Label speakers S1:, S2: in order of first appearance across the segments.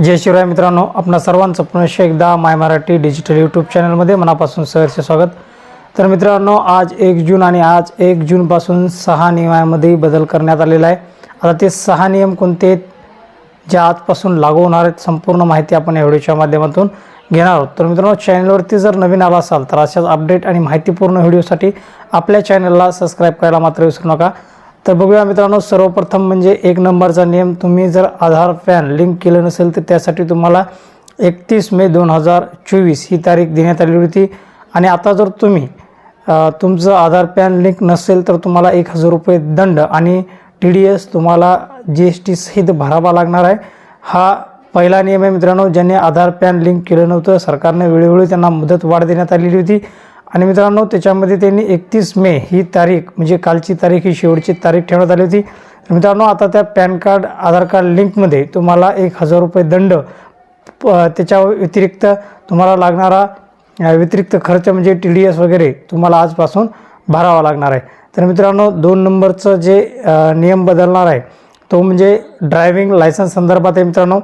S1: जय शिवराय मित्रांनो आपणा सर्वांचं पुनश्च एकदा माय मराठी डिजिटल यूट्यूब चॅनलमध्ये मनापासून सहर्ष स्वागत. तर मित्रांनो आज एक जून आणि आज एक जूनपासून सहा नियमामध्ये बदल करण्यात आलेला आहे. आता ते सहा नियम कोणते आहेत जे आजपासून लागू होणार आहेत संपूर्ण माहिती आपण या व्हिडिओच्या माध्यमातून घेणार आहोत. तर मित्रांनो चॅनलवरती जर नवीन आला असाल तर अशाच अपडेट आणि माहितीपूर्ण व्हिडिओसाठी आपल्या चॅनलला सबस्क्राईब करायला मात्र विसरू नका. तर बघूया मित्रांनो सर्वप्रथम म्हणजे एक नंबरचा नियम तुम्ही जर आधार पॅन लिंक केलं नसेल तर त्यासाठी तुम्हाला एकतीस मे दोन हजार चोवीस ही तारीख देण्यात आली होती. आणि आता जर तुम्ही तुमचं आधार पॅन लिंक नसेल तर तुम्हाला एक हजार रुपये दंड आणि टी डी एस तुम्हाला जी एस टी सहित भरावा लागणार आहे. हा पहिला नियम आहे मित्रांनो ज्यांनी आधार पॅन लिंक केलं नव्हतं सरकारने वेळोवेळी त्यांना मुदत वाढ देण्यात आलेली होती. आणि मित्रांनो त्याच्यामध्ये त्यांनी एकतीस मे ही तारीख म्हणजे कालची तारीख ही शेवटची तारीख ठेवण्यात आली होती. तर मित्रांनो आता त्या पॅन कार्ड आधार कार्ड लिंकमध्ये तुम्हाला एक हजार रुपये दंड प- त्याच्या व्यतिरिक्त तुम्हाला लागणारा व्यतिरिक्त खर्च म्हणजे टी डी एस वगैरे तुम्हाला आजपासून भरावा लागणार आहे. तर मित्रांनो दोन नंबरचं जे नियम बदलणार आहे तो म्हणजे ड्रायव्हिंग लायसन्स संदर्भात आहे मित्रांनो.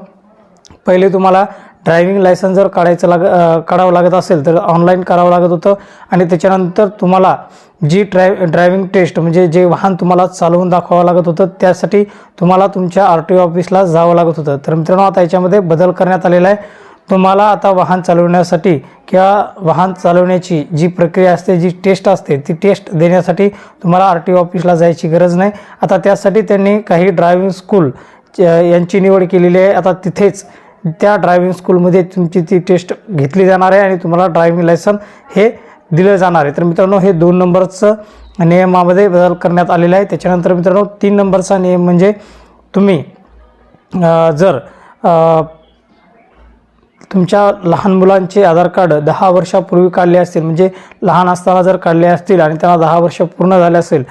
S1: पहिले तुम्हाला ड्रायव्हिंग लायसन्स जर काढायचं लाग काढावं लागत असेल तर ऑनलाईन करावं लागत होतं. आणि त्याच्यानंतर तुम्हाला जी ड्राय ड्रायव्हिंग टेस्ट म्हणजे जे वाहन तुम्हाला चालवून दाखवावं लागत होतं त्यासाठी तुम्हाला तुमच्या आर टी ओ ऑफिसला जावं लागत होतं. तर मित्रांनो आता याच्यामध्ये बदल करण्यात आलेला आहे. तुम्हाला आता वाहन चालवण्यासाठी किंवा वाहन चालवण्याची जी प्रक्रिया असते जी टेस्ट असते ती टेस्ट देण्यासाठी तुम्हाला आर टी ओ ऑफिसला जायची गरज नाही. आता त्यासाठी त्यांनी काही ड्रायव्हिंग स्कूल यांची निवड केलेली आहे. आता तिथेच त्या ड्रायव्हिंग स्कूलमध्ये तुमची ती टेस्ट घेतली जाणार आहे आणि तुम्हाला ड्रायव्हिंग लायसन हे दिलं जाणार आहे. तर मित्रांनो हे दोन नंबरचं नियमामध्ये बदल करण्यात आलेला आहे. त्याच्यानंतर मित्रांनो तीन नंबरचा नियम म्हणजे तुम्ही जर तुमच्या लहान मुलांचे आधार कार्ड दहा वर्षापूर्वी काढले असतील म्हणजे लहान असताना जर काढले असतील आणि त्यांना दहा वर्ष पूर्ण झाले असेल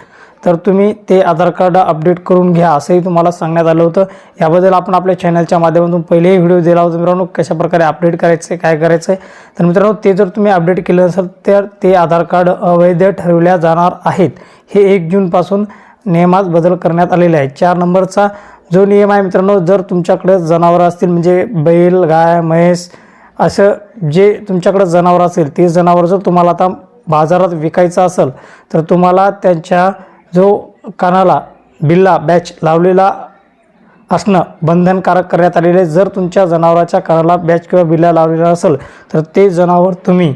S1: तर तुम्ही ते आधार कार्ड अपडेट करून घ्या असंही तुम्हाला सांगण्यात आलं होतं. याबद्दल आपण आपल्या चॅनलच्या माध्यमातून पहिलेही व्हिडिओ दिला होता मित्रांनो कशाप्रकारे अपडेट करायचं आहे काय करायचं. आहे तर मित्रांनो ते जर तुम्ही अपडेट केलं नसेल तर ते आधार कार्ड अवैध ठरवल्या जाणार आहेत. हे एक जूनपासून नियमात बदल करण्यात आलेले आहे चार नंबरचा जो नियम आहे मित्रांनो जर तुमच्याकडे जनावरं असतील म्हणजे बैल गाय म्हैस असं जे तुमच्याकडे जनावरं असेल ते जनावर जर तुम्हाला आता बाजारात विकायचं असेल तर तुम्हाला त्यांच्या जो कानाला बिल्ला बॅच लावलेला असणं बंधनकारक करण्यात आलेले आहे. जर तुमच्या जनावराच्या कानाला बॅच किंवा बिल्ला लावलेला असेल तर ते जनावर तुम्ही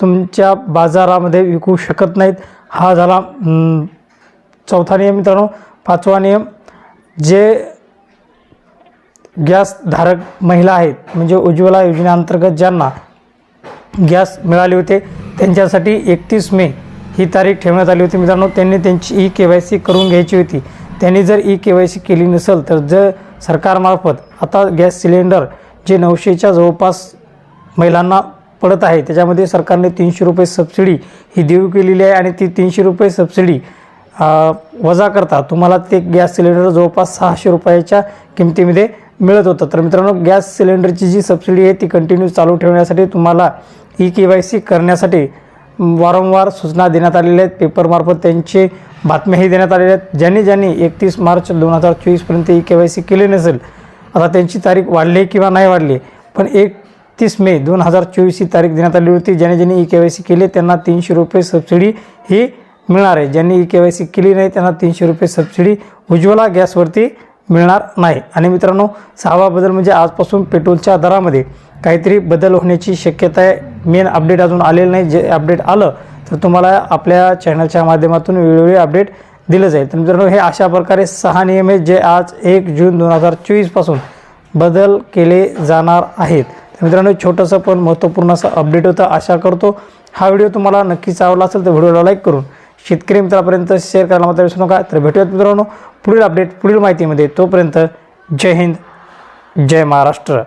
S1: तुमच्या बाजारामध्ये विकू शकत नाहीत हा झाला चौथा नियम मित्रांनो पाचवा नियम जे गॅसधारक महिला आहेत म्हणजे उज्ज्वला योजनेअंतर्गत ज्यांना गॅस मिळाले होते त्यांच्यासाठी एकतीस मे ही तारीख ठेवण्यात आली होती. मित्रांनो त्यांनी त्यांची ई के वाय सी करून घ्यायची होती. त्यांनी जर ई के वाय सी केली नसेल तर जर सरकारमार्फत आता गॅस सिलेंडर जे नऊशेच्या जवळपास महिलांना पडत आहे त्याच्यामध्ये सरकारने तीनशे रुपये सबसिडी ही देऊ केलेली आहे आणि ती तीनशे रुपये सबसिडी वजा करता तुम्हाला ते गॅस सिलेंडर जवळपास सहाशे रुपयाच्या किमतीमध्ये मिळत होतं. तर मित्रांनो गॅस सिलेंडरची जी सबसिडी आहे ती कंटिन्यू चालू ठेवण्यासाठी तुम्हाला ई के वाय सी करण्यासाठी वारंवार सूचना देण्यात आलेल्या आहेत. पेपरमार्फत त्यांचे बातम्याही देण्यात आलेल्या आहेत. ज्यांनी ज्यांनी एकतीस मार्च दोन हजार चोवीसपर्यंत ई के वाय सी केली नसेल आता त्यांची तारीख वाढली किंवा नाही वाढली पण एकतीस मे दोन हजार चोवीस ही तारीख देण्यात आली होती. ज्याने ज्यांनी ई के वाय सी केली त्यांना तीनशे रुपये सबसिडी ही मिळणार आहे. ज्यांनी ई के वाय सी केली नाही त्यांना तीनशे रुपये सबसिडी उज्ज्वला गॅसवरती मिळणार नाही. आणि मित्रांनो सहावा बदल म्हणजे आजपासून पेट्रोलच्या दरामध्ये काहीतरी बदल होण्याची शक्यता आहे. मेन अपडेट अजून आलेलं नाही. जे अपडेट आलं तर तुम्हाला आपल्या चॅनलच्या माध्यमातून वेळोवेळी अपडेट दिलं जाईल. तर मित्रांनो हे अशा प्रकारे सहा नियम आहेत जे आज एक जून दोन हजार चोवीसपासून बदल केले जाणार आहेत. तर मित्रांनो छोटंसं पण महत्त्वपूर्ण असं अपडेट होतं आशा करतो. हा व्हिडिओ तुम्हाला नक्कीच आवडला असेल तर व्हिडिओला लाईक करून शेतकरी मित्रापर्यंत शेअर करायला मात्र विसरू नका. तर भेटूयात मित्रांनो पुढील अपडेट पुढील माहितीमध्ये. तोपर्यंत जय हिंद जय महाराष्ट्र.